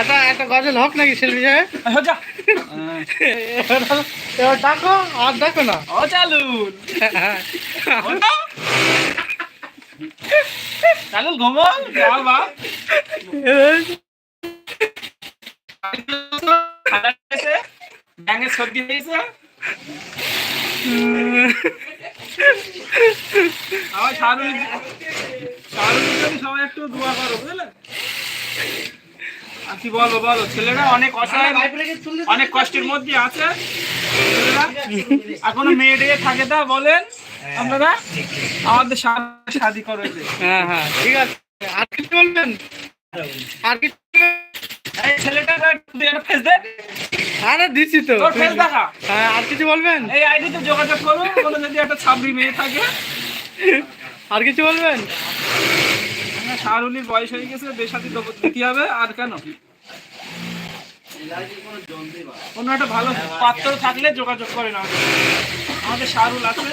একটা একটা গজল হোক নাকি শিল্পী সাহেব? এবার ডাকো আর ডাকো না। ও চালুন চালুন ঘুমো বাবা লেগেছে? সর্দি হয়েছে আমার শাহরুখ শাহরুখের সবাই একটু দোয়া করো বুঝলে? আর কি বলব বলো ছেলেরা অনেক অসহায় অনেক কষ্টের মধ্যে আছে। এখনও মেয়ে ডেয়ে থাকে তা বলেন আপনারা? আমাদের শাদি করেছে হ্যাঁ হ্যাঁ ঠিক আছে। আর কিছু বলবেন? আর কিছু এই ছেলেটা ফেস আরে দিছি তো। ফেস দেখা। হ্যাঁ আর কিছু বলবেন? এই আইডিতে যোগাযোগ করুন কোনো যদি একটা ছাবড়ি মেয়ে থাকে। আর কিছু বলবেন? শাহরুলির বয়স হয়ে গেছে দেবো দিতে হবে, আর কেন? কোনো একটা ভালো পাত্র থাকলে যোগাযোগ করেন আমাদের আমাদের শাহরুল আছে।